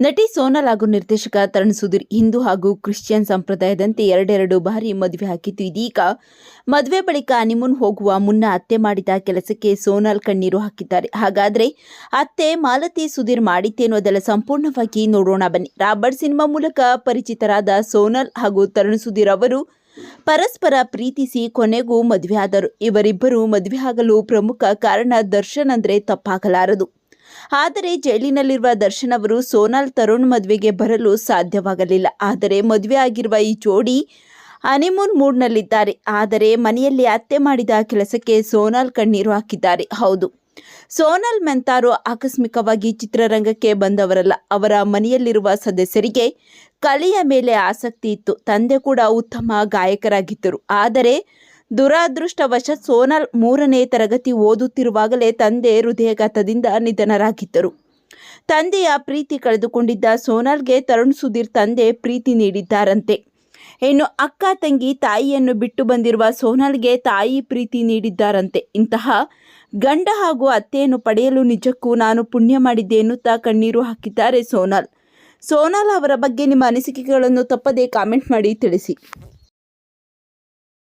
ನಟಿ ಸೋನಲ್ ಹಾಗೂ ನಿರ್ದೇಶಕ ತರಣ್ ಸುಧೀರ್ ಹಿಂದೂ ಹಾಗೂ ಕ್ರಿಶ್ಚಿಯನ್ ಸಂಪ್ರದಾಯದಂತೆ ಎರಡೆರಡು ಬಾರಿ ಮದುವೆ ಹಾಕಿತ್ತು ಇದೀಗ. ಮದುವೆ ಬಳಿಕ ಅನಿಮುನ್ ಹೋಗುವ ಮುನ್ನ ಅತ್ತೆ ಮಾಡಿದ ಕೆಲಸಕ್ಕೆ ಸೋನಲ್ ಕಣ್ಣೀರು ಹಾಕಿದ್ದಾರೆ. ಹಾಗಾದ್ರೆ ಅತ್ತೆ ಮಾಲತಿ ಸುಧೀರ್ ಮಾಡಿತ್ತೇನು ಅದೆಲ್ಲ ಸಂಪೂರ್ಣವಾಗಿ ನೋಡೋಣ ಬನ್ನಿ. ರಾಬರ್ಟ್ ಸಿನಿಮಾ ಮೂಲಕ ಪರಿಚಿತರಾದ ಸೋನಲ್ ಹಾಗೂ ತರುಣ್ ಸುಧೀರ್ ಅವರು ಪರಸ್ಪರ ಪ್ರೀತಿಸಿ ಕೊನೆಗೂ ಮದುವೆಯಾದರು. ಇವರಿಬ್ಬರು ಮದುವೆ ಆಗಲು ಪ್ರಮುಖ ಕಾರಣ ದರ್ಶನ್ ಅಂದ್ರೆ ತಪ್ಪಾಗಲಾರದು. ಆದರೆ ಜೈಲಿನಲ್ಲಿರುವ ದರ್ಶನ್ ಅವರು ಸೋನಾಲ್ ತರುಣ್ ಮದುವೆಗೆ ಬರಲು ಸಾಧ್ಯವಾಗಲಿಲ್ಲ. ಆದರೆ ಮದುವೆ ಆಗಿರುವ ಈ ಜೋಡಿ ಹನಿಮೂನ್ ಮೂಡ್ನಲ್ಲಿದ್ದಾರೆ ಆದರೆ ಮನೆಯಲ್ಲಿ ಅತ್ತೆ ಮಾಡಿದ ಕೆಲಸಕ್ಕೆ ಸೋನಾಲ್ ಕಣ್ಣೀರು ಹಾಕಿದ್ದಾರೆ. ಹೌದು, ಸೋನಾಲ್ ಮೆಂತಾರು ಆಕಸ್ಮಿಕವಾಗಿ ಚಿತ್ರರಂಗಕ್ಕೆ ಬಂದವರಲ್ಲ. ಅವರ ಮನೆಯಲ್ಲಿರುವ ಸದಸ್ಯರಿಗೆ ಕಲೆಯ ಮೇಲೆ ಆಸಕ್ತಿ ಇತ್ತು. ತಂದೆ ಕೂಡ ಉತ್ತಮ ಗಾಯಕರಾಗಿದ್ದರು. ಆದರೆ ದುರಾದೃಷ್ಟವಶಾತ್ ಸೋನಲ್ ಮೂರನೇ ತರಗತಿ ಓದುತ್ತಿರುವಾಗಲೇ ತಂದೆ ಹೃದಯಘಾತದಿಂದ ನಿಧನರಾಗಿದ್ದರು. ತಂದೆಯ ಪ್ರೀತಿ ಕಳೆದುಕೊಂಡಿದ್ದ ಸೋನಲ್ಗೆ ತರುಣ್ ಸುಧೀರ್ ತಂದೆ ಪ್ರೀತಿ ನೀಡಿದ್ದಾರಂತೆ. ಇನ್ನು ಅಕ್ಕ, ತಂಗಿ, ತಾಯಿಯನ್ನು ಬಿಟ್ಟು ಬಂದಿರುವ ಸೋನಲ್ಗೆ ತಾಯಿ ಪ್ರೀತಿ ನೀಡಿದ್ದಾರಂತೆ. ಇಂತಹ ಗಂಡ ಹಾಗೂ ಅತ್ತೆಯನ್ನು ಪಡೆಯಲು ನಿಜಕ್ಕೂ ನಾನು ಪುಣ್ಯ ಮಾಡಿದ್ದೆ ಎನ್ನುತ್ತಾ ಕಣ್ಣೀರು ಹಾಕಿದ್ದಾರೆ ಸೋನಲ್. ಸೋನಲ್ ಅವರ ಬಗ್ಗೆ ನಿಮ್ಮ ಅನಿಸಿಕೆಗಳನ್ನು ತಪ್ಪದೇ ಕಾಮೆಂಟ್ ಮಾಡಿ ತಿಳಿಸಿ.